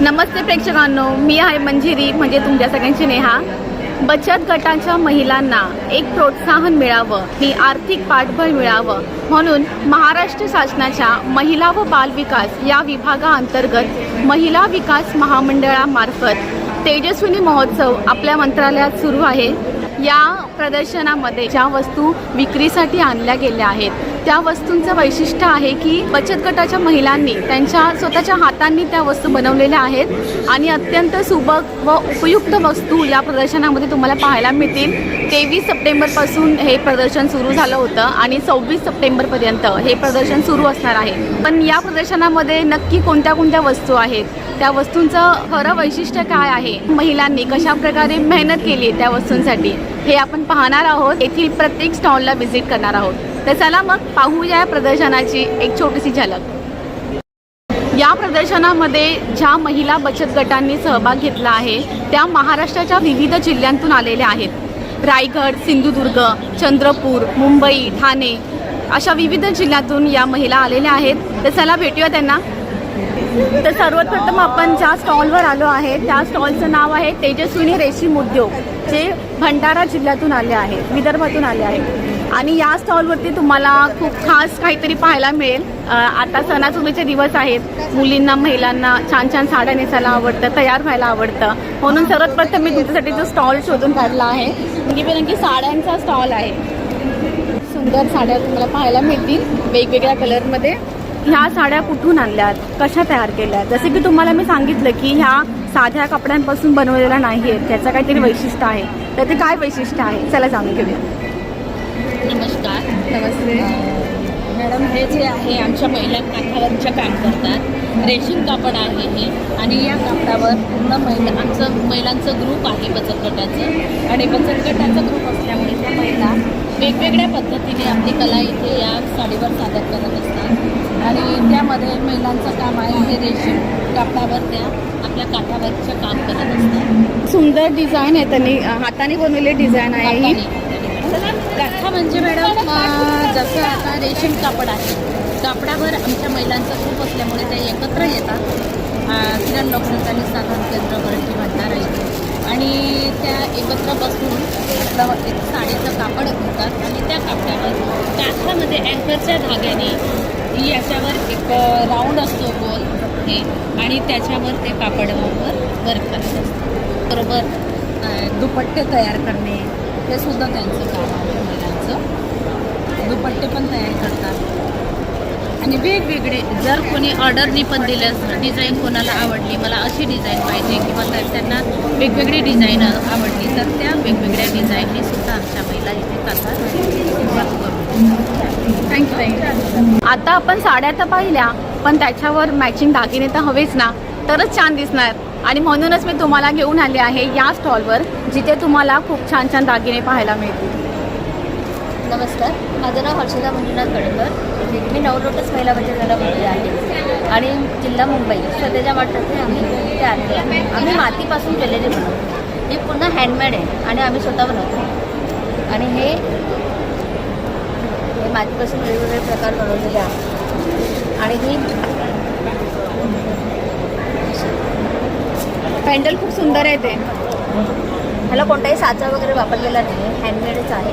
नमस्ते प्रेक्षकांनो मी आहे मंजिरी म्हणजे तुमच्या सगळ्यांची नेहा. बचत गटाच्या महिलांना एक प्रोत्साहन मिळावं ही आर्थिक पाठबळ मिळावं. म्हणून महाराष्ट्र शासनाच्या महिला व बालविकास या विभागाअंतर्गत महिला विकास महामंडळामार्फत तेजस्विनी महोत्सव आपल्या मंत्रालयात सुरू आहे. या प्रदर्शनामध्ये ज्या वस्तू विक्रीसाठी आणल्या गेल्या आहेत त्या वस्तूंचं वैशिष्ट्य आहे की बचत गटाच्या महिलांनी त्यांच्या स्वतःच्या हातांनी त्या वस्तू बनवलेल्या आहेत आणि अत्यंत सुबक व उपयुक्त वस्तू या प्रदर्शनामध्ये तुम्हाला पाहायला मिळतील. तेवीस सप्टेंबरपासून हे प्रदर्शन सुरू झालं होतं आणि सव्वीस सप्टेंबरपर्यंत हे प्रदर्शन सुरू असणार आहे. पण या प्रदर्शनामध्ये नक्की कोणत्या कोणत्या वस्तू आहेत? त्या वस्तूंचं खरं वैशिष्ट्य काय आहे? महिलांनी कशा प्रकारे मेहनत केली आहे त्या वस्तूंसाठी? हे आपण पाहणार आहोत. येथील प्रत्येक स्टॉलला व्हिजिट करणार आहोत. तर चला मग पाहूया या प्रदर्शनाची एक छोटीशी झलक. या प्रदर्शनामध्ये ज्या महिला बचत गटांनी सहभाग घेतला आहे त्या महाराष्ट्राच्या विविध जिल्ह्यांतून आलेल्या आहेत. रायगड सिंधुदुर्ग चंद्रपूर मुंबई ठाणे अशा विविध जिल्ह्यातून या महिला आलेल्या आहेत. तर चला भेटूया त्यांना. तर सर्वप्रथम आपण ज्या स्टॉलवर आलो आहे त्या स्टॉलचं नाव आहे तेजस्विनी रेशीम उद्योग जे भंडारा जिल्ह्यातून आले आहे विदर्भातून आले आहे. आणि या स्टॉलवरती तुम्हाला खूप खास काहीतरी पाहायला मिळेल. आता सणासुदीचे दिवस आहेत. मुलींना महिलांना छान छान साड्या नेसायला आवडतं तयार व्हायला आवडतं. म्हणून सर्वात प्रथम मी तुमच्यासाठी जो स्टॉल शोधून काढला आहे. म्हणजे रंगीबेरंगी साड्यांचा स्टॉल आहे. सुंदर साड्या तुम्हाला पाहायला मिळतील वेगवेगळ्या कलरमध्ये. ह्या साड्या कुठून आणल्यात? कशा तयार केल्या जसे की तुम्हाला मी सांगितलं की ह्या साध्या कपड्यांपासून बनवलेल्या नाही आहेत त्याचं काहीतरी वैशिष्ट्य आहे. तर ते काय वैशिष्ट्य आहे? चला जाणून घेऊया. नमस्कार. नमस्ते. मॅडम हे जे आहे आमच्या महिला काठावरच्या काम करतात रेशीम कापड आहे हे. आणि या कापडावर पूर्ण महिला आमचं महिलांचं ग्रुप आहे बचत गटाचं आणि बचत गटाचा ग्रुप असल्यामुळे त्या महिला वेगवेगळ्या पद्धतीने आपली कला इथे या साडीवर सादर करत असतात. आणि त्यामध्ये महिलांचं काम आहे. हे रेशीम कापडावर त्या आपल्या काठावरचं काम करत असतात. सुंदर डिझाईन आहे त्यांनी. हाताने बनवलेली डिझाईन आहे ही. गाठा म्हणजे मॅडम जसं आता रेशीम कापड आहे. कापडावर आमच्या महिलांचा ग्रुप असल्यामुळे ते एकत्र येतात. किरण लोकसंचालित साधन केंद्र वरती भंडारा इथे आणि त्या एकत्र बसून साडीचं कापड घेतात आणि त्या कापडावर काठामध्ये अँकरच्या धाग्याने याच्यावर एक राऊंड असतो गोल हे आणि त्याच्यावर ते कापडावर वर्क करत असतं. बरोबर? दुपट्टे तयार करणे हे सुद्धा त्यांचं काम आहे महिलांचं. दुपट्टे पण तयार करतात. आणि वेगवेगळे जर कोणी ऑर्डरनी पण दिलं डिझाईन कोणाला आवडली मला अशी डिझाईन पाहिजे किंवा त्या- त्यांना वेगवेगळी डिझाईन आवडली तर त्या वेगवेगळ्या डिझाईननी सुद्धा आमच्या महिला इथे करतात. थँक्यू थँक्यू आता आपण साड्या तर पाहिल्या पण त्याच्यावर मॅचिंग दागिने तर हवेच ना. तरच छान दिसणार. आणि म्हणूनच मी तुम्हाला घेऊन आले आहे या स्टॉलवर जिथे तुम्हाला खूप छान छान दागिने पाहायला मिळतील. नमस्कार. माझं नाव हर्षदा मंजुनाथ गडकर मी नवलोटस महिला बचत गटामध्ये आहे. आणि जिल्हा मुंबई स्वतःच्या वाटपाचे आम्ही ते आणले आहे. आम्ही मातीपासून केलेले बनवतो हे पूर्ण हँडमेड आहे आणि आम्ही स्वतः बनवतो. आणि हे माझ्यापासून मातीपासून वेगवेगळे प्रकार बनवलेले आहेत आणि ही पॅन्डल खूप सुंदर आहे ते. ह्याला कोणताही साचा वगैरे वापरलेला नाही आहे हँडमेडच आहे.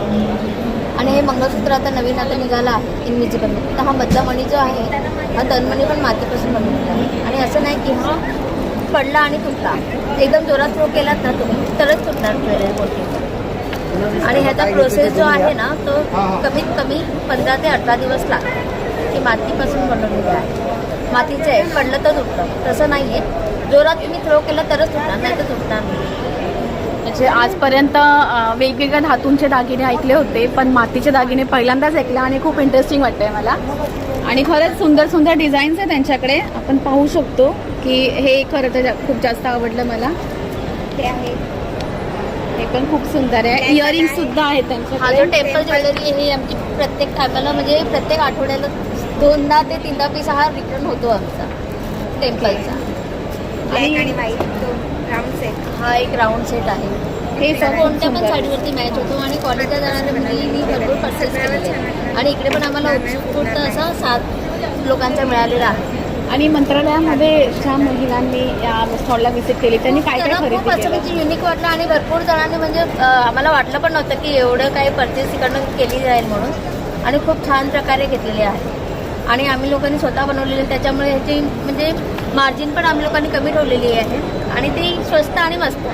आणि हे मंगळसूत्र आता नवीन आता निघाला आहे इनविजिबल तर हा मधला जो आहे हा तनमणी पण मातीपासून बनवलेला आहे. आणि असं नाही की हा पडला आणि तुटला. एकदम जोरात थ्रो केलात ना तुम्ही तरच तुटणार ज्वेलरी आणि ह्याचा प्रोसेस जो आहे ना तो कमीत कमी पंधरा ते अठरा दिवस लागतो ही मातीपासून बनवलेली आहे मातीचं आहे पडलं तर तुटलं तसं नाही आहे जोरात तुम्ही थ्रो केला तरच तुटणार नाही तर तुटणार नाही. म्हणजे आजपर्यंत वेगवेगळ्या धातूंचे दागिने ऐकले होते पण मातीचे दागिने पहिल्यांदाच ऐकले आणि खूप इंटरेस्टिंग वाटतंय मला. आणि खरंच सुंदर सुंदर डिझाईन्स आहे त्यांच्याकडे आपण पाहू शकतो की हे खरं तर खूप जास्त आवडलं मला. ते आहे. पण खूप सुंदर आहे. इयरिंग सुद्धा आहेत हा जो टेम्पल ज्वेलरी आहे ही आमची प्रत्येक टायमाला म्हणजे प्रत्येक आठवड्याला दोनदा ते तीनदा पीस हा रिटर्न होतो आमचा टेम्पलचा आणि हा एक राऊंड सेट आहे. हे तो सर्व कोणत्या पण सुंदर. साडीवरती मॅच होतो आणि कॉलेजला जाणाऱ्या मुलींनी भरपूर पर्सेस केलेले आहे. आणि इकडे पण आम्हाला उत्स्फूर्त असा सात लोकांचा मिळालेला आहे. आणि मंत्रालयामध्ये ज्या महिलांनी या स्टॉलला व्हिजिट केली त्यांनी काय काय त्यांना खूप खरेदी असं केलं? म्हणजे युनिक वाटलं आणि भरपूर जणांनी म्हणजे अं, आम्हाला वाटलं पण नव्हतं की एवढं काही परचेस इकडनं केली जाईल म्हणून. आणि खूप छान प्रकारे घेतलेले आहे. आणि आम्ही लोकांनी स्वतः बनवलेले त्याच्यामुळे ह्याची म्हणजे मार्जिन पण आम्ही लोकांनी कमी ठेवलेली आहे. आणि ती स्वस्त आणि मस्त.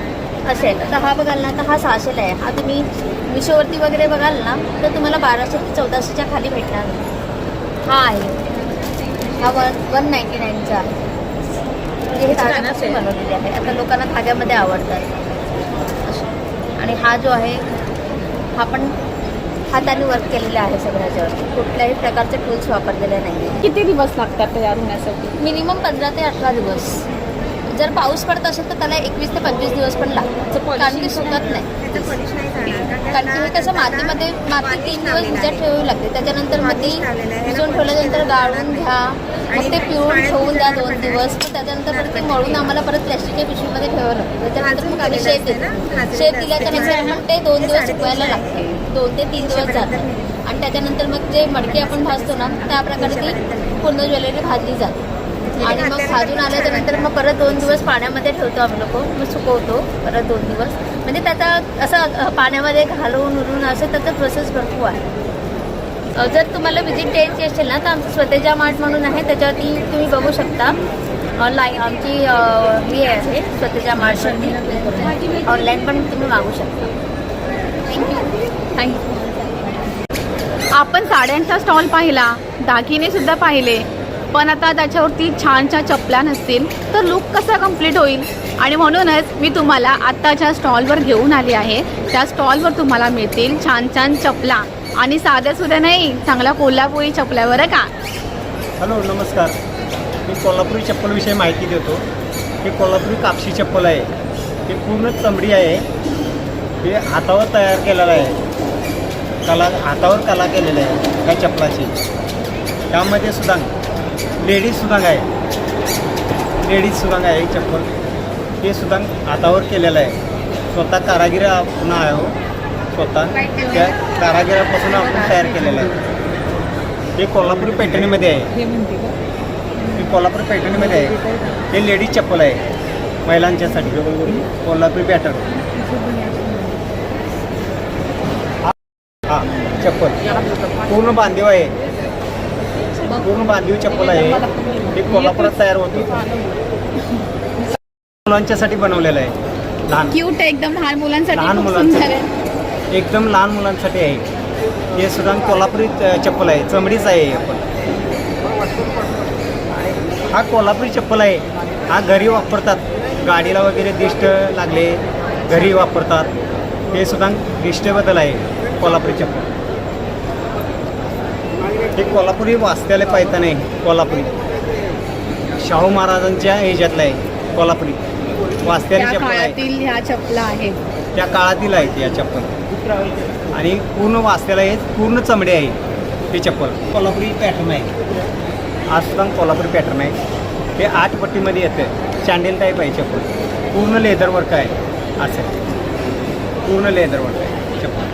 असे आहेत. आता हा बघाल ना तर हा सहाशेला आहे. हा तुम्ही मिशोवरती वगैरे बघाल ना तर तुम्हाला बाराशे ते चौदाशेच्या खाली भेटणार. नाही. हा आहे. हा वन वन नाईन्टी नाईनचा आहे म्हणजे हे धाग्यापासून बनवलेले आहे. आता लोकांना धाग्यामध्ये आवडतात. आणि हा जो आहे हा पण हाताने वर्क केलेला आहे सगळ्याच्यावर. कुठल्याही प्रकारचे टूल्स वापरलेले नाही किती दिवस लागतात तयार होण्यासाठी? मिनिमम पंधरा ते अठरा दिवस. जर पाऊस पडत असेल तर त्याला एकवीस ते पंचवीस दिवस पण लागतात. कारण ते सुकत नाही. कारण की हे कसं मातीमध्ये माती तीन दिवस भिजत ठेवावी लागते. त्याच्यानंतर मग ती भिजवून ठेवल्यानंतर गाळून घ्या. मग ते पिळून ठेवून द्या दोन दिवस. मग त्याच्यानंतर परत ते मळून आम्हाला परत प्लॅस्टिकच्या पिशवीमध्ये ठेवावं लागतं. त्याच्यानंतर मग आम्ही शेत देतो शेत दिल्याच्या नंतर मग ते दोन दिवस सुकवायला लागते. दोन ते तीन दिवस जातात आणि त्याच्यानंतर मग जे मडकी आपण भाजतो ना त्या प्रकारे ती पूर्ण ज्वेलरी भाजली जाते. आणि मग भाजून आल्याच्यानंतर मग परत दोन दिवस पाण्यामध्ये ठेवतो आम्ही लोक. मग सुकवतो परत दोन दिवस. म्हणजे त्याचा असं पाण्यामध्ये घालवून उरून असं त्याचं प्रोसेस भरपूर आहे. जर तुम्हाला व्हिजिट द्यायची असेल ना तर आमचं स्वतःच्या मार्ट म्हणून आहे. त्याच्यावरती तुम्ही बघू शकता. ऑनलाईन आमची हे आहे. स्वतःच्या मार्टवरती. ऑनलाईन पण तुम्ही मागू शकता. थँक्यू थँक्यू आपण साड्यांचा स्टॉल पाहिला. दागिने सुद्धा पाहिले. पण आता त्याच्यावरती छानच्या चपल्या नसतील तर लुक कसा कंप्लीट होईल? आणि म्हणूनच मी तुम्हाला आत्ता ज्या स्टॉलवर घेऊन आली आहे. त्या स्टॉलवर तुम्हाला मिळतील छान छान चपला. आणि साध्या सुद्धा नाही चांगल्या कोल्हापुरी चपल्या बरं का? हॅलो नमस्कार. मी कोल्हापुरी चप्पलविषयी माहिती देतो. हे कोल्हापुरी कापशी चप्पल आहे. हे पूर्ण चमडी आहे. हे हातावर तयार केलेलं आहे. कला हातावर कला केलेलं आहे या चप्पलाची त्यामध्ये सुद्धा लेडीज सुद्धा आहे. लेडीज सुद्धा आहे ही चप्पल. हे सुद्धा हातावर केलेलं आहे. स्वतः कारागिर पुन्हा आहे हो. स्वतः. त्या कारागिरापासून आपण तयार केलेलं आहे. हे कोल्हापुरी पैठणीमध्ये आहे. हे कोल्हापूर पैठणीमध्ये आहे. हे लेडीज चप्पल आहे. महिलांच्यासाठी. कोल्हापुरी पॅटर्न हा चप्पल. पूर्ण बांधीव आहे. पूर्ण बांधीव चप्पल आहे हे कोल्हापुरात तयार होते. मुलांच्यासाठी बनवलेलं आहे. लहान क्यूट आहे एकदम लहान मुलांसाठी लहान मुलांसाठी. एकदम लहान मुलांसाठी आहे. हे सुद्धा कोल्हापुरी चप्पल आहे. चमडीच आहे हे पण. आणि हा कोल्हापुरी चप्पल आहे. हा घरी वापरतात. गाडीला वगैरे दिष्ट लागले घरी वापरतात. हे सुद्धा दिष्टेबद्दल आहे कोल्हापुरी चप्पल. हे कोल्हापुरी वाचत्याला पायता नाही कोल्हापुरी. शाहू महाराजांच्या ह्याच्यातलं आहे कोल्हापुरी. वाचत्याला त्या चप्पल आहे. काळातील ह्या चपला आहेत त्या काळातील आहेत या चप्पल. आणि पूर्ण वाचलेला आहे पूर्ण चमडे आहे हे चप्पल. कोल्हापुरी पॅटर्न आहे. हा सुद्धा कोल्हापुरी पॅटर्न आहे. हे आठ पट्टीमध्ये येतं सँडेल टाईप आहे चप्पल. पूर्ण लेदर वर्क आहे. असं पूर्ण लेदर वर्क आहे. चप्पल.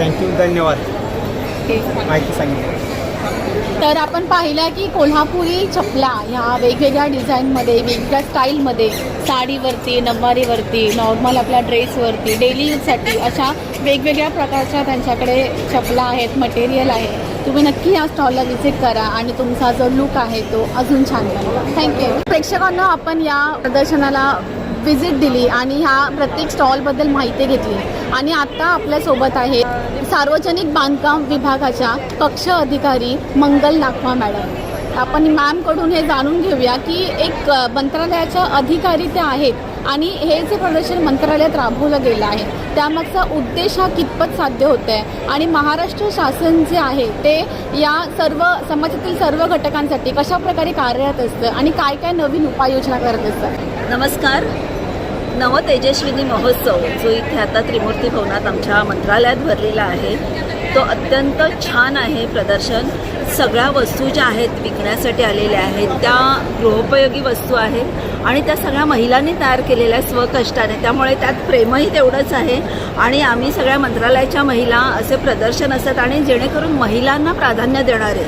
थँक्यू धन्यवाद. माहिती सांगितली. तर आपण पाहिलं की कोल्हापुरी चपला ह्या वेगवेगळ्या डिझाईनमध्ये वेगवेगळ्या स्टाईलमध्ये साडीवरती नऊवारीवरती नॉर्मल आपल्या ड्रेसवरती डेली यूजसाठी अशा वेगवेगळ्या प्रकारच्या त्यांच्याकडे चपला आहेत मटेरियल आहे. तुम्ही नक्की या स्टॉलला व्हिजिट करा आणि तुमचा जो लुक आहे तो अजून छान बनवा थँक्यू प्रेक्षकांना आपण या प्रदर्शनाला व्हिजिट दिली आणि ह्या प्रत्येक स्टॉलबद्दल माहिती घेतली. आणि आत्ता आपल्यासोबत आहे सार्वजनिक बांधकाम विभागाच्या कक्ष अधिकारी मंगल नागवा मॅडम. आपण मॅमकडून हे जाणून घेऊया की एक मंत्रालयाच्या अधिकारी ते आहेत आणि हे जे प्रदर्शन मंत्रालयात राबवलं गेलं आहे त्यामागचा उद्देश हा कितपत साध्य होत आहे आणि महाराष्ट्र शासन जे आहे ते या सर्व समाजातील सर्व घटकांसाठी कशा प्रकारे कार्यरत असतं आणि काय काय नवीन उपाययोजना करत असतं? नमस्कार. नव तेजस्विनी महोत्सव जो इथे आता त्रिमूर्ती भवनात आमच्या मंत्रालयात भरलेला आहे तो अत्यंत छान आहे प्रदर्शन. सगळ्या वस्तू ज्या आहेत विकण्यासाठी आलेल्या आहेत त्या गृहोपयोगी वस्तू आहेत आणि त्या सगळ्या महिलांनी तयार केलेल्या स्वकष्टाने त्यामुळे त्यात प्रेमही तेवढंच आहे आणि आम्ही सगळ्या मंत्रालयाच्या महिला असे प्रदर्शन असतात आणि जेणेकरून महिलांना प्राधान्य देणारे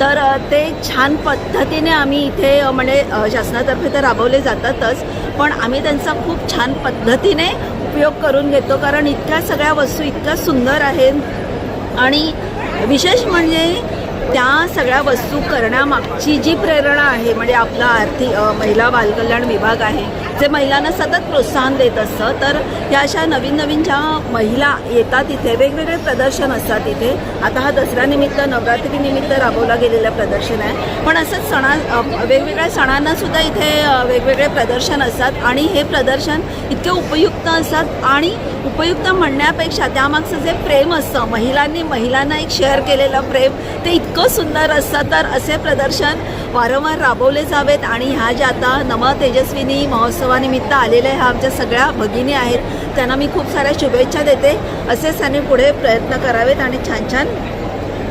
तर ते छान पद्धतीने आम्ही इथे म्हणजे शासनातर्फे तर राबवले जातातच पण आम्ही त्यांचा खूप छान पद्धतीने उपयोग करून घेतो कारण इतक्या सगळ्या वस्तू इतक्या सुंदर आहेत. आणि विशेष म्हणजे त्या सगळ्या वस्तू करण्यामागची जी प्रेरणा आहे म्हणजे आपला आर्थिक महिला बालकल्याण विभाग आहे जे महिलांना सतत प्रोत्साहन देत असतं तर ह्या अशा नवीन नवीन ज्या महिला येतात इथे वेगवेगळे प्रदर्शन असतात इथे आता हा दसऱ्यानिमित्त नवरात्रीनिमित्त राबवला गेलेलं प्रदर्शन आहे. पण असंच सणा वेगवेगळ्या सणांना सुद्धा इथे वेगवेगळे प्रदर्शन असतात. आणि हे प्रदर्शन इतके उपयुक्त असतात आणि उपयुक्त म्हणण्यापेक्षा त्यामागचं जे प्रेम असतं महिलांनी महिलांना एक शेअर केलेलं प्रेम ते इतकं सुंदर असतं. तर असे प्रदर्शन वारंवार राबवले जावेत आणि ह्या ज्या आता नम तेजस्विनी महोत्सवानिमित्त आलेल्या ह्या आमच्या सगळ्या भगिनी आहेत त्यांना मी खूप साऱ्या शुभेच्छा देते. असेच त्यांनी पुढे प्रयत्न करावेत आणि छान छान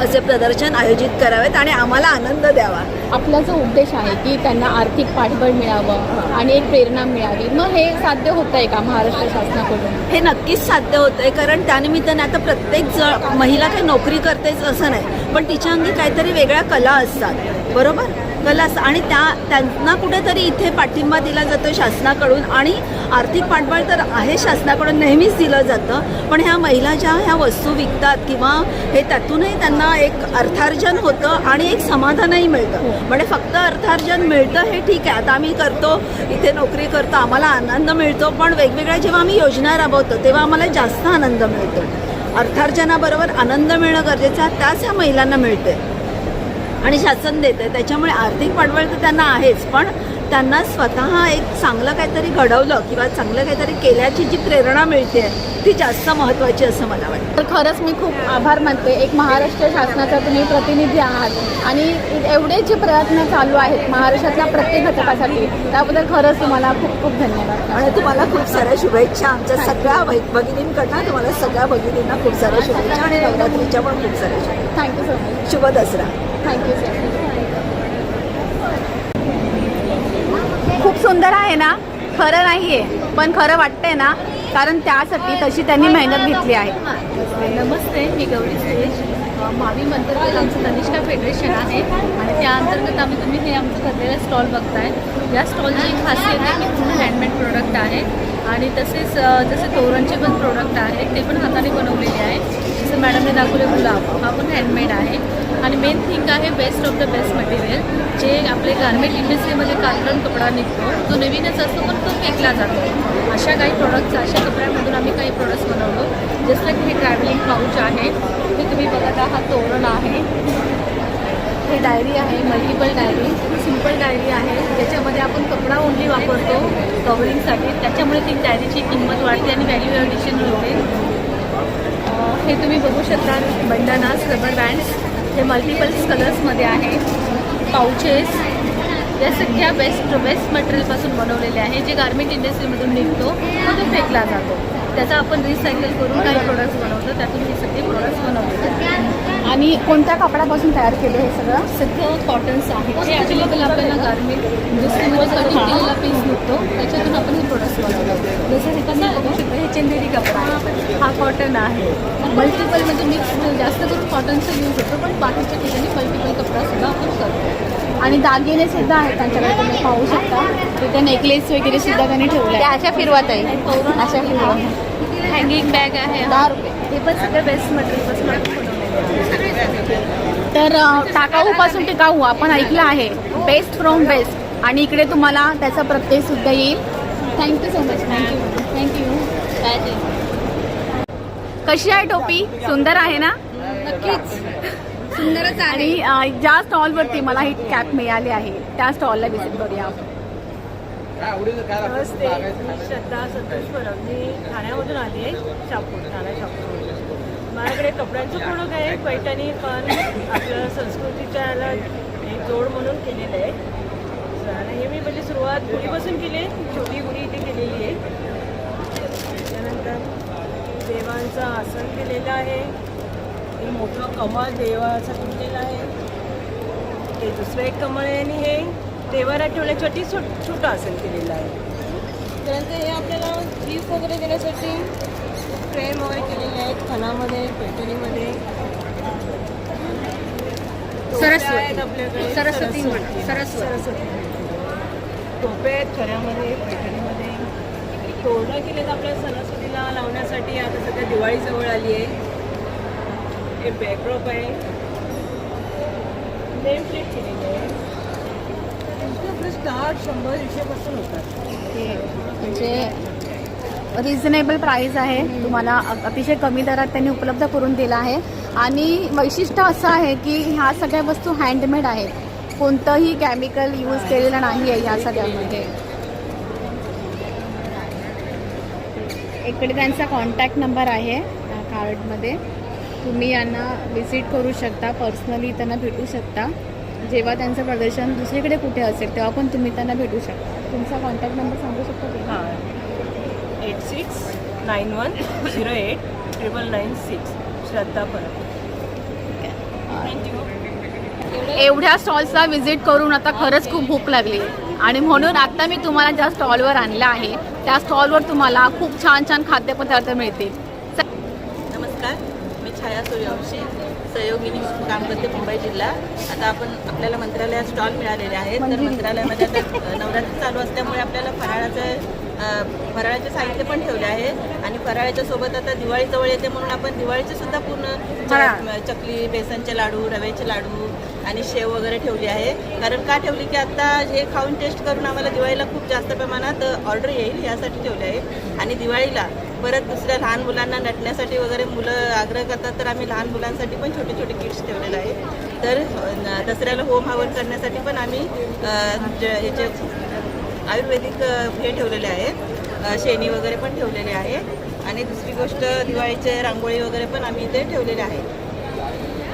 असे प्रदर्शन आयोजित करावेत आणि आम्हाला आनंद द्यावा. आपला जो उद्देश आहे की त्यांना आर्थिक पाठबळ मिळावं आणि एक प्रेरणा मिळावी मग हे साध्य होत आहे का महाराष्ट्र शासनाकडून? हे नक्कीच साध्य होतं आहे कारण त्यानिमित्ताने आता प्रत्येक ज महिला काही नोकरी करतेच असं नाही पण तिच्या अंगी काहीतरी वेगळ्या कला असतात. बरोबर? कलास आणि त्या त्यांना कुठेतरी इथे पाठिंबा दिला जातो शासनाकडून आणि आर्थिक पाठबळ तर आहे शासनाकडून नेहमीच दिलं जातं पण ह्या महिला ज्या ह्या वस्तू विकतात किंवा हे त्यातूनही त्यांना एक अर्थार्जन होतं आणि एक समाधानही मिळतं. म्हणजे फक्त अर्थार्जन मिळतं हे ठीक आहे. आता आम्ही करतो इथे नोकरी करतो आम्हाला आनंद मिळतो पण वेगवेगळ्या जेव्हा आम्ही योजना राबवतो तेव्हा आम्हाला जास्त आनंद मिळतो. अर्थार्जनाबरोबर आनंद मिळणं गरजेचं आहे त्याच ह्या महिलांना मिळते आणि शासन देते त्याच्यामुळे आर्थिक पाठबळ तर त्यांना आहेच पण त्यांना स्वतः एक चांगलं काहीतरी घडवलं किंवा चांगलं काहीतरी केल्याची जी प्रेरणा मिळते ती जास्त महत्त्वाची असं मला वाटतं. तर खरंच मी खूप आभार मानते. एक महाराष्ट्र शासनाचा तुम्ही प्रतिनिधी आहात आणि एवढे जे प्रयत्न चालू आहेत महाराष्ट्रातल्या प्रत्येक घटकासाठी त्याबद्दल खरंच तुम्हाला खूप खूप धन्यवाद. आणि तुम्हाला खूप साऱ्या शुभेच्छा. आमच्या सगळ्या भगिनींकडनं तुम्हाला सगळ्या भगिनींना खूप साऱ्या शुभेच्छा आणि नवरात्रीच्या पण खूप साऱ्या शुभेच्छा. थँक्यू सो मच शुभ दसरा. थँक्यू सर खूप सुंदर आहे ना? खरं नाही आहे पण खरं वाटतंय ना? कारण त्यासाठी तशी त्यांनी मेहनत घेतली आहे. नमस्ते मी गौरी सुरेश. मावी मंतरगत आमचं तनिष्का फेडरेशन आहे. आणि त्या अंतर्गत आम्ही तुम्ही हे आमचं करलेलं स्टॉल बघताय. या स्टॉलची खासियत आहे की पूर्ण हँडमेड प्रोडक्ट आहे. आणि तसेच जसे तोरणचे पण प्रोडक्ट आहेत ते पण हाताने बनवलेले आहे जसं मॅडमने दाखवले गुलाब हा पण हँडमेड आहे. आणि मेन थिंग आहे best of the best material जे आपले गार्मेंट इंडस्ट्रीमध्ये कातरण कपडा निघतो तो नवीनच असतो पण तो फेकला जातो. अशा काही प्रोडक्ट्स अशा कपड्यांमधून आम्ही काही प्रोडक्ट्स बनवलो जसं की हे ट्रॅव्हलिंग पाऊच आहे हे तुम्ही बघत आहात तोरण आहे. हे डायरी आहे मल्टिपल डायरी सिंपल डायरी आहे. ज्याच्यामध्ये आपण कपडा ओनली वापरतो कवरिंगसाठी त्याच्यामुळे ती डायरीची किंमत वाढते आणि व्हॅल्यू ॲडिशन होते. हे तुम्ही बघू शकता बंडनास रबर बँड्स हे मल्टिपल्स कलर्समध्ये आहे. पाउचेस या सगळ्या बेस्ट बेस्ट मटेरियलपासून बनवलेले आहे. जे गार्मेंट इंडस्ट्रीमधून निघतो तो फेकला जातो. त्याचा आपण रिसायकल करून काही प्रोडक्ट्स बनवतो त्यातून हे सगळे प्रोडक्ट्स बनवले जातात आणि कोणत्या कपड्यापासून तयार केलं हे सगळं? सगळं कॉटन्स आहेत. जे अवेलेबल आपल्याला गार्मेंट इंडस्ट्रीमध्ये कटिंग केलेला पीस निघतो त्याच्यातून आपण हे प्रोडक्ट्स बनवतो. जसं हे कसं बघू शकतो हे चंदेरी कपडा आहे. हा कॉटन आहे. मल्टिपल म्हणजे मिक्स जास्त करून कॉटनचा यूज होतो पण बाकीच्या ठिकाणी मल्टिपल कपडा सुद्धा आपण करतो. आणि दागिने सुद्धा आहेत त्यांच्याकडे तुम्ही पाहू शकता. तिथे नेकलेस वगैरे सुद्धा त्यांनी ठेवले अशा फिरवत आहे. अशा फिरवत हँगिंग बॅग आहे दहा रुपये. हे पण सगळं बेस्ट आहे. तर अ, टाकाऊपासून टिकाऊ आपण ऐकलं आहे. बेस्ट फ्रॉम बेस्ट आणि इकडे तुम्हाला त्याचा प्रत्यय सुद्धा येईल. Thank you so much thank you thank you कशी आहे टोपी? सुंदर आहे ना? नक्कीच. सुंदरच आणि ज्या स्टॉलवरती मला ही कॅप मिळाली आहे त्या स्टॉलला व्हिजिट करूया आपण. नमस्ते. मी श्रद्धा संतोष परब. मी ठाण्यामधून आली आहे शापूर ठाणा शापूर. माझ्याकडे कपड्यांचं प्रोडक्ट आहे? पैठणी पण आपलं संस्कृतीच्या एक जोड म्हणून केलेलं आहे. आणि हे मी म्हणजे सुरुवात गुढीपासून केली आहे. छोटी गुढी इथे केलेली आहे. त्यानंतर देवांचं आसन केलेलं आहे. हे मोठं कमळ देवाचं केलेलं आहे. हे दुसरं एक कमळ आहे आणि हे देवाऱ्यात ठेवण्यासाठी छोट छोटं आसन केलेलं आहे. त्यानंतर हे आपल्याला गिफ्ट वगैरे देण्यासाठी फ्रेम वगैरे केलेले आहेत खणामध्ये पैठणीमध्ये टोप्या आहेत आपल्याकडे. सरस्वती म्हणा, सरस्वती. सरस्वती. टोपे आहेत खऱ्यामध्ये पैठणीमध्ये तोरणं केलेत आपल्या सरस्वतीला लावण्यासाठी. आता सध्या दिवाळी जवळ आली आहे. हे बॅकड्रॉप आहे. नेम प्लेट केलेली आहे. स्टार्ट शंभर दीडशेपासून होतात. म्हणजे रिझनेबल प्राईस आहे. तुम्हाला अतिशय कमी दरात त्यांनी उपलब्ध करून दिला आहे. आणि वैशिष्ट्य असं आहे की ह्या सगळ्या वस्तू हँडमेड आहेत. कोणतंही केमिकल यूज केलेलं नाही आहे ह्या सगळ्यामध्ये. इकडे त्यांचा कॉन्टॅक्ट नंबर आहे कार्डमध्ये तुम्ही यांना विजिट करू शकता. पर्सनली त्यांना भेटू शकता. जेव्हा त्यांचं प्रदर्शन दुसरीकडे कुठे असेल तेव्हा पण तुम्ही त्यांना भेटू शकता. तुमचा कॉन्टॅक्ट नंबर सांगू शकता का? हां. Eight six nine one zero eight triple nine six. Shraddha परत थँक्यू एवढ्या स्टॉल्सला व्हिजिट करून आता खरंच खूप भूक लागली. आणि म्हणून आता मी तुम्हाला ज्या स्टॉलवर आणलं आहे त्या स्टॉलवर तुम्हाला खूप छान छान खाद्यपदार्थ मिळतील. नमस्कार. मी छाया सूर्यवंशी. सहयोगिनी काम करते मुंबई जिल्हा. आता आपण आपल्याला मंत्रालयात स्टॉल मिळालेले आहेत. तर मंत्रालयामध्ये आता नवरात्री चालू असल्यामुळे आपल्याला फराळाचं फराळाचे साहित्य पण ठेवले आहे. आणि फराळाच्या सोबत आता दिवाळी जवळ येते म्हणून आपण दिवाळीचे सुद्धा पूर्ण चकली बेसनचे लाडू रव्याचे लाडू आणि शेव वगैरे ठेवली आहे. कारण का ठेवली? की आता हे खाऊन टेस्ट करून आम्हाला दिवाळीला खूप जास्त प्रमाणात ऑर्डर येईल यासाठी ठेवले आहे. आणि दिवाळीला परत दुसऱ्या लहान मुलांना नटण्यासाठी वगैरे मुलं आग्रह करतात तर आम्ही लहान मुलांसाठी पण छोटे छोटे किट्स ठेवलेले आहे तर न- दसऱ्याला होम हवन करण्यासाठी पण आम्ही याचे आयुर्वेदिक हे ठेवलेले आहेत. शेणी वगैरे पण ठेवलेले आहे आणि दुसरी गोष्ट दिवाळीचे रांगोळी वगैरे पण आम्ही इथे ठेवलेले आहे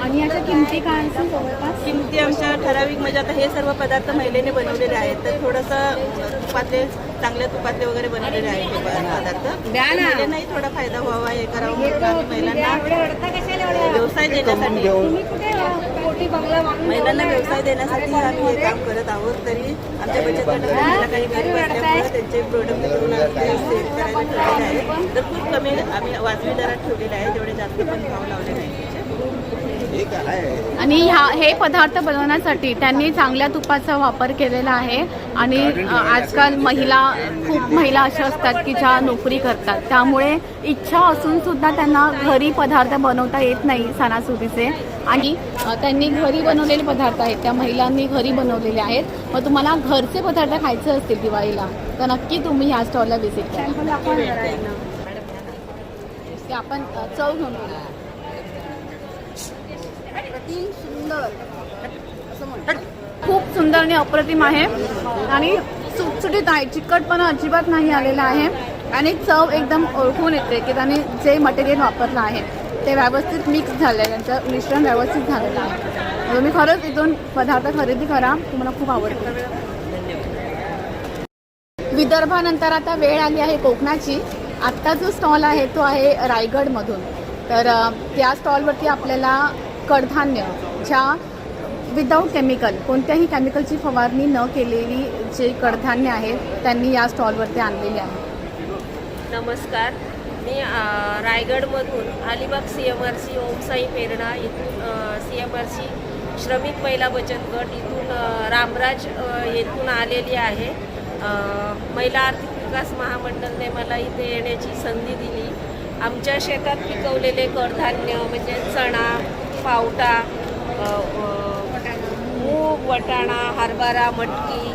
आणि याच्या किमती काय असतील जवळपास? किमती आमच्या ठराविक म्हणजे आता हे सर्व पदार्थ महिलेने बनवलेले आहेत तर थोडंसं तुपातले चांगल्या तुपातले वगैरे बनवलेले आहेत हे पदार्थ. महिलांनाही थोडा फायदा व्हावा हे करावं म्हणून आम्ही महिलांना व्यवसाय देण्यासाठी. महिलांना व्यवसाय देण्यासाठी आम्ही हे काम करत आहोत तरी आमच्या बचत गटात महिला काही गरीब असल्यामुळे त्यांचे प्रोडक्ट घेऊन आम्ही करायला ठेवलेले आहे. तर खूप कमी आम्ही वाजवी दरात ठेवलेले आहे तेवढे जास्त पण भाव लावले नाही. आणि ह्या हे पदार्थ बनवण्यासाठी त्यांनी चांगल्या तुपाचा वापर केलेला आहे. आणि आजकाल महिला खूप महिला अशा असतात की ज्या नोकरी करतात. त्यामुळे इच्छा असून सुद्धा त्यांना घरी पदार्थ बनवता येत नाही सणासुदीचे. आणि त्यांनी घरी बनवलेले पदार्थ आहेत. त्या महिलांनी घरी बनवलेले आहेत. मग तुम्हाला घरचे पदार्थ खायचे असतील दिवाळीला तर नक्की तुम्ही ह्या स्टॉलला व्हिजिट करा. आपण चव घेऊन. अप्रतिम सुंदर. असं म्हणतात. खूप सुंदर आणि अप्रतिम आहे. आणि सुटसुटीत आहे. चिकटपणा अजिबात नाही आलेला आहे. आणि चव एकदम ओळखून येते की त्याने जे मटेरियल वापरलं आहे ते व्यवस्थित मिक्स झालं आहे त्यांचं मिश्रण व्यवस्थित झालेलं आहे. म्हणजे तुम्ही खरंच इथून पदार्थ खरेदी करा. तुम्हाला खूप आवडतो विदर्भानंतर आता वेळ आली आहे कोकणाची. आत्ता जो स्टॉल आहे तो आहे रायगडमधून. तर त्या स्टॉलवरती आपल्याला कडधान्य ज्या विदाऊट केमिकल कोणत्याही केमिकलची फवारणी न केलेली जे कडधान्य आहेत त्यांनी या स्टॉलवरती आणलेली आहे. नमस्कार. मी रायगडमधून Alibaug C M R C Omsai पेरणा इथून सी एम आर सी श्रमिक महिला बचत गट इथून रामराज येथून आलेली आहे. महिला आर्थिक विकास महामंडळने मला इथे येण्याची संधी दिली. आमच्या शेतात पिकवलेले कडधान्य म्हणजे चणा पावटा मूग वटाणा हरभरा मटकी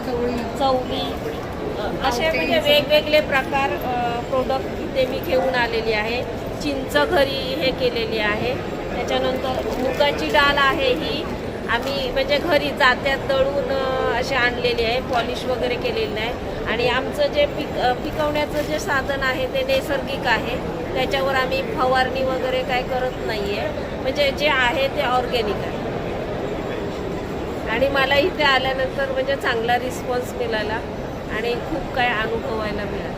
चवळी असे म्हणजे वेगवेगळे प्रकार प्रोडक्ट इथे मी घेऊन आलेली आहे. चिंच घरी हे केलेली आहे. त्याच्यानंतर मुगाची डाळ आहे ही. आम्ही म्हणजे घरी जात्यात दळून असे आणलेली आहे. पॉलिश वगैरे केलेली नाही. आणि आमचं जे पिक पिकवण्याचं जे साधन आहे ते नैसर्गिक आहे. त्याच्यावर आम्ही फवारणी वगैरे काय करत नाही आहे म्हणजे जे आहे ते ऑर्गॅनिक आहे. आणि मला इथे आल्यानंतर म्हणजे चांगला रिस्पॉन्स मिळाला आणि खूप काय अनुभवायला मिळालं.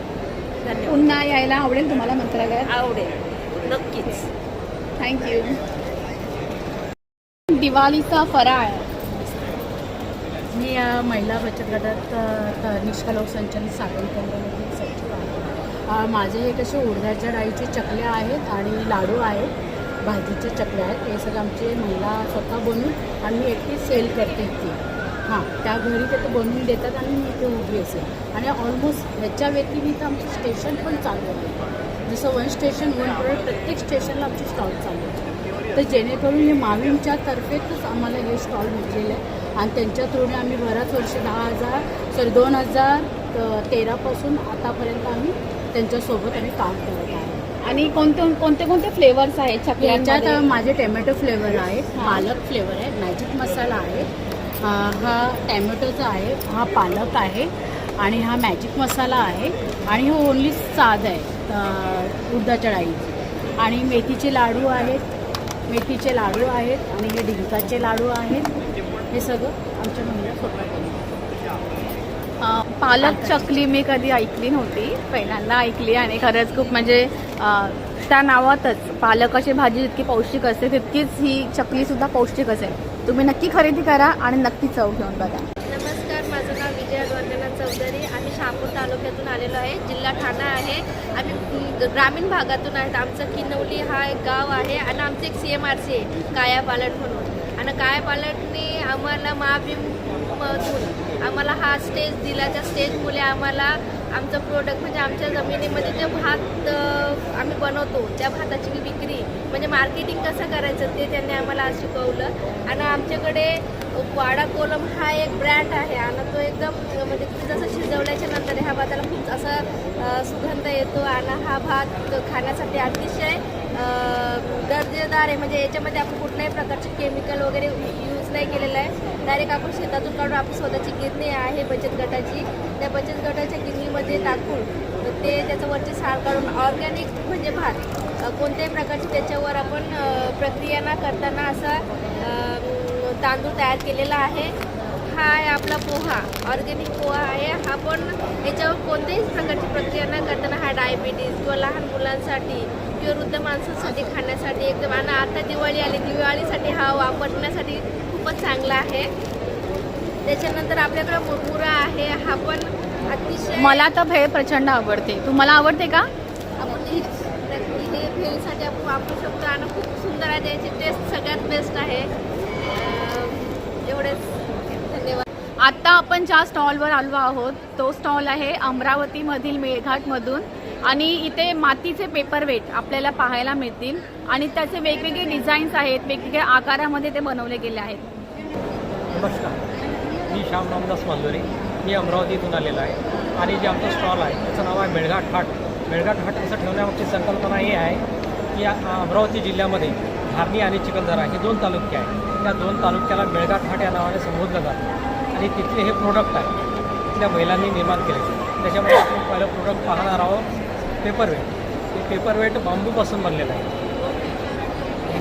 धन्यवाद. पुन्हा यायला आवडेल तुम्हाला मंत्रालयात? आवडेल. नक्कीच. थँक्यू दिवाळीचा फराळ. मी अ, महिला बचत गटात निष्कलव संचलित आहे अ, माझे हे कसे उडदाच्या डाळीचे चकल्या आहेत आणि लाडू आहेत भाजीचे चकल्या आहेत हे सगळं आमचे महिला स्वतः बनवून आणि मी एकटी सेल करते ती हां त्या घरी ते बनवून देतात आणि मी इथे उभी असेल आणि ऑलमोस्ट ह्याच्या व्यतिरिक्त आमचं स्टेशन पण चालू आहे. जसं वन स्टेशन वन प्रोडक्ट प्रत्येक स्टेशनला आमचे स्टॉल चालू आहे. तर जेणेकरून हे मावींच्या तर्फेतच आम्हाला हे स्टॉल भेटलेलं आहे. आणि त्यांच्या थ्रूने आम्ही बऱ्याच वर्ष दहा हजार सॉरी दोन हजार तेरापासून आतापर्यंत आम्ही त्यांच्यासोबत आम्ही काम करत आहे. आणि कोणते कोणते कोणते फ्लेवर्स आहेत याच्यात चकल्यांच्यात माझे टॅमॅटो फ्लेवर आहे पालक फ्लेवर आहे मॅजिक मसाला आहे हा टॅमॅटोचा आहे हा पालक आहे आणि हा मॅजिक मसाला आहे आणि हा ओनली साध आहे उडदाच्या डाळीचे. आणि मेथीचे लाडू आहेत मेथीचे लाडू आहेत आणि हे डिंकाचे लाडू आहेत. हे सगळं आमच्या महिला स्वतः पालक चकली मी कधी ऐकली नव्हती. पहिल्यांदा ऐकली आणि खरंच खूप म्हणजे त्या नावातच पालकाची भाजी जितकी पौष्टिक असते तितकीच ही चकली सुद्धा पौष्टिक असेल. तुम्ही नक्की खरेदी करा आणि नक्की चव घेऊन बघा. नमस्कार माझं नाव विजया वंदना चौधरी. आम्ही शहापूर तालुक्यातून आलेलो आहे. जिल्हा ठाणा आहे. आम्ही ग्रामीण भागातून आहेत. आमचं किनवली हा एक गाव आहे आणि आमचं एक सी एम आर सी आहे काया पालट म्हणून. आणि काया पालटने आम्हाला महाभीममधून आम्हाला हा स्टेज दिला. त्या स्टेजमुळे आम्हाला आमचं प्रोडक्ट म्हणजे आमच्या जमिनीमध्ये जे भात आम्ही बनवतो त्या भाताची विक्री म्हणजे मार्केटिंग कसं करायचं ते त्यांनी आम्हाला शिकवलं. आणि आमच्याकडे वाडा कोलम हा एक ब्रँड आहे आणि तो एकदम म्हणजे तुम्ही जसं शिजवल्याच्या नंतर ह्या भाताला खूप असा सुगंध येतो आणि हा भात खाण्यासाठी अतिशय दर्जेदार आहे. म्हणजे याच्यामध्ये आपण कुठल्याही प्रकारचे केमिकल वगैरे यूज नाही केलेलं आहे. डायरेक्ट आपण शेतातून काढून आपली स्वतःची गिरणी आहे बचत गटाची. त्या बचत गटाच्या गिरणीमध्ये टाकून ते त्याचं वरचे सार काढून ऑर्गॅनिक म्हणजे भात कोणत्याही प्रकारची त्याच्यावर आपण प्रक्रिया न करताना असा तांदूळ तयार केलेला आहे. हा आहे आपला पोहा ऑर्गॅनिक पोहा आहे. हा पण याच्यावर कोणत्याही प्रकारची प्रक्रिया न करताना हा डायबिटीज किंवा लहान मुलांसाठी किंवा वृद्ध माणसांसाठी खाण्यासाठी एकदम आणि आता दिवाळी आली दिवाळीसाठी हा वापरण्यासाठी खूपच चांगला आहे. त्याच्यानंतर आपल्याकडे मुरमुरा आहे. हा पण अतिशय मला तर भेळ प्रचंड आवडते. तुम्हाला आवडते का? आपण हे हे भेळसाठी आपण वापरू शकतो आणि खूप सुंदर आहे. त्याची टेस्ट सगळ्यात बेस्ट आहे. एवढेच. धन्यवाद. आत्ता आपण ज्या स्टॉलवर आलो आहोत तो स्टॉल आहे अमरावतीमधील मेळघाटमधून. आणि इथे मातीचे पेपरवेट आपल्याला पाहायला मिळतील. आणि त्याचे वेगवेगळे डिझाईन्स आहेत वेगवेगळ्या आकारामध्ये ते बनवले गेले आहेत. नमस्कार. मी श्याम रामदास मांजोरे. मी अमरावतीतून आलेलो आहे. आणि जे आमचं स्टॉल आहे त्याचं नाव आहे मेळघाट हाट. मेळघाट हाट असं ठेवण्यामागची संकल्पना ही आहे की अमरावती जिल्ह्यामध्ये धारणी आणि चिखलदरा हे दोन तालुके आहेत. त्या दोन तालुक्याला मेळघाट हाट या नावाने संबोधलं जातं. आणि तिथले हे प्रोडक्ट आहे तिथल्या महिलांनी निर्माण केले. त्याच्यामुळे आपण पहिलं प्रोडक्ट पाहणार आहोत. पेपरवेट हे पेपरवेट बांबूपासून बनलेलं आहे.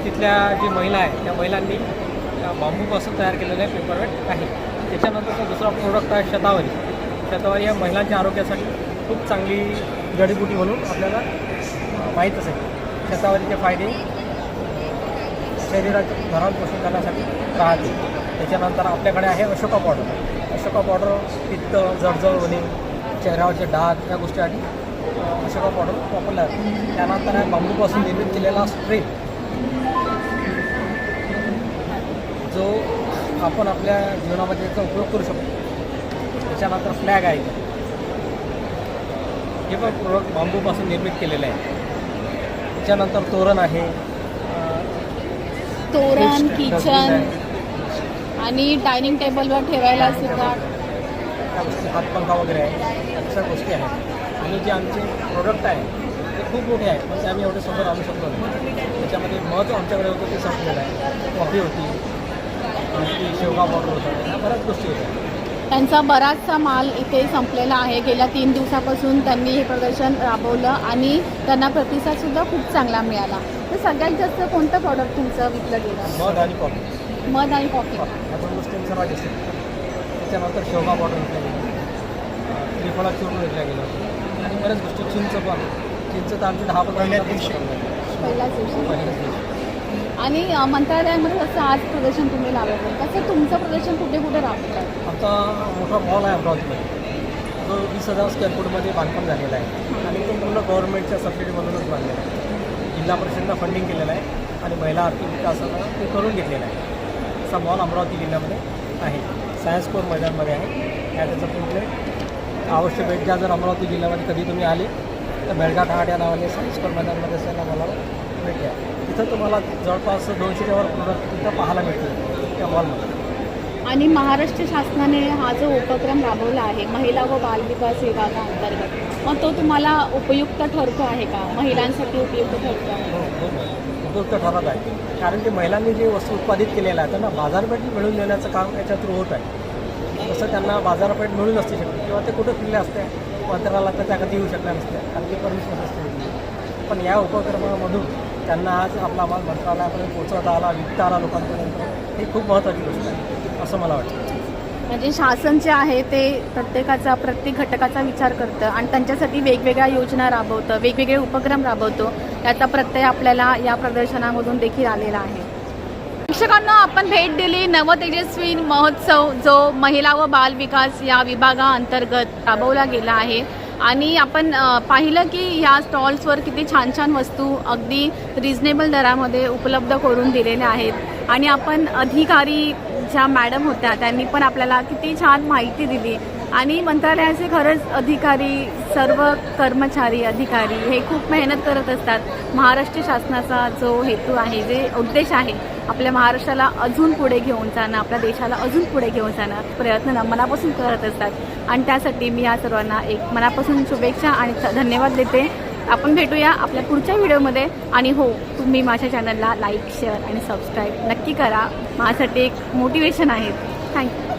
तिथल्या जी महिला आहे त्या महिलांनी त्या बांबूपासून तयार केलेलं आहे पेपरवेट आहे. त्याच्यानंतरचा दुसरा प्रोडक्ट आहे शतावरी शतावरी या महिलांच्या आरोग्यासाठी खूप चांगली जडीबुटी म्हणून आपल्याला माहीत असेल. शतावरीचे फायदे शरीराचे भरण पोषण करण्यासाठी राहते. त्याच्यानंतर आपल्याकडे आहे अशोका पावडर अशोका पावडर पित्त जळजळ होणे चेहऱ्यावरचे डाग या गोष्टीसाठी पावडर वापरल्या जाते त्यानंतर आहे बांबूपासून निर्मित केलेला स्प्रे जो आपण आपल्या जीवनामध्ये याचा उपयोग करू शकतो. त्याच्यानंतर फ्लॅग आहे. हे पण प्रोडक्ट बांबूपासून निर्मित केलेलं आहे. त्याच्यानंतर तोरण आहे. तोरण किचन. आणि डायनिंग टेबलवर ठेवायला सुद्धा. हातपंखा वगैरे आहे. अशा गोष्टी आहेत. आणि जे आमचे प्रोडक्ट आहे ते खूप मोठे आहेत पण ते आम्ही एवढे समोर आणू शकतो नाही त्याच्यामध्ये महत्त्व आमच्याकडे होतं ते संपलेलं आहे. कॉफी होती आणखी शेवगा पावडर होता ह्या बऱ्याच गोष्टी होत्या. त्यांचा बराचसा माल इथे संपलेला आहे. गेल्या तीन दिवसापासून त्यांनी हे प्रदर्शन राबवलं आणि त्यांना प्रतिसाद सुद्धा खूप चांगला मिळाला. तर सगळ्यात जास्त कोणतं प्रॉडक्ट तुमचं विकलं गेलं? मध आणि कॉफी मध आणि कॉफी ह्या दोन गोष्टी सर्वात जास्त त्याच्यानंतर शेवगा पावडर विकल्या गेली त्रिफळा चूर्ण विकल्या गेलं बऱ्याच गोष्टी चिंच पण चिंच तर आमची दहा पंधरा पहिल्याच मिनिटात दिवशी. आणि मंत्रालयामध्ये कसं आज प्रदर्शन तुम्ही लावलं तसं तुमचं प्रदर्शन कुठे कुठे राबवतं आमचा मोठा मॉल आहे अमरावतीमध्ये जो वीस हजार स्क्वेअर फूटमध्ये बांधकाम झालेला आहे. आणि तो पूर्ण गव्हर्नमेंटच्या सबसिडीमधूनच बांधलेला आहे. जिल्हा परिषदनं फंडिंग केलेलं आहे आणि महिला आर्थिक विकासानं ते करून घेतलेलं आहे. असा मॉल अमरावती जिल्ह्यामध्ये आहे. सायन्स कोर मैदानमध्ये आहे. या त्याचं कंप्लेट आवश्यक भेट द्या. जर अमरावती जिल्ह्यामध्ये कधी तुम्ही आले तर मेळघाट हाट या नावाने सायन्स मैदानमध्ये असायला मला भेट द्या. तिथं तुम्हाला जवळपास दोनशेच्या वर प्रोडक्ट तिथं पाहायला मिळतील त्या मॉलमध्ये आणि महाराष्ट्र शासनाने हा जो उपक्रम राबवला आहे महिला व बालविकास विभागाअंतर्गत मग तो तुम्हाला उपयुक्त ठरतो आहे का? महिलांसाठी उपयुक्त ठरतो आहे? हो हो. उपयुक्त ठरत आहे. कारण की महिलांनी जे वस्तू उत्पादित केलेल्या आहे त्यांना बाजारपेठ मिळवून देण्याचं काम याच्या थ्रू होत आहे. तसं त्यांना बाजारपेठ मिळू नसते शकते किंवा ते कुठं फिरले असते पत्राला तर त्या कधी येऊ शकल्या नसत्या. कारण की परमिशन असते पण या उपक्रमामधून त्यांना आज आपला माल मंत्रालयापर्यंत पोचवता आला विकता आला लोकांपर्यंत. ही खूप महत्त्वाची गोष्ट आहे असं मला वाटतं. म्हणजे शासन जे आहे ते प्रत्येकाचा प्रत्येक घटकाचा विचार करतं आणि त्यांच्यासाठी वेगवेगळ्या योजना राबवतं वेगवेगळे उपक्रम राबवतो. त्याचा प्रत्यय आपल्याला या प्रदर्शनामधून देखील आलेला आहे. प्रेक्षकांना आपण भेट दिली. नवतेजस्वी महोत्सव जो महिला व बाल विकास या विभागाअंतर्गत राबवला गेला आहे. आणि आपण पाहिलं की ह्या स्टॉल्सवर किती छान छान वस्तू अगदी रिजनेबल दरामध्ये उपलब्ध करून दिलेल्या आहेत. आणि आपण अधिकारी ज्या मॅडम होत्या त्यांनी पण आपल्याला किती छान माहिती दिली. आणि मंत्रालयाचे खरंच अधिकारी सर्व कर्मचारी अधिकारी हे खूप मेहनत करत असतात. महाराष्ट्र शासनाचा जो हेतू आहे जे उद्देश आहे आपल्या महाराष्ट्राला अजून पुढे घेऊन जाणं आपल्या देशाला अजून पुढे घेऊन जाणं प्रयत्न मनापासून करत असतात. आणि त्यासाठी मी या सर्वांना एक मनापासून शुभेच्छा आणि धन्यवाद देते. आपण भेटूया आपल्या पुढच्या व्हिडिओमध्ये. आणि हो तुम्ही माझ्या चॅनलला लाईक शेअर आणि सबस्क्राईब नक्की करा. माझ्यासाठी एक मोटिवेशन आहे. थँक्यू.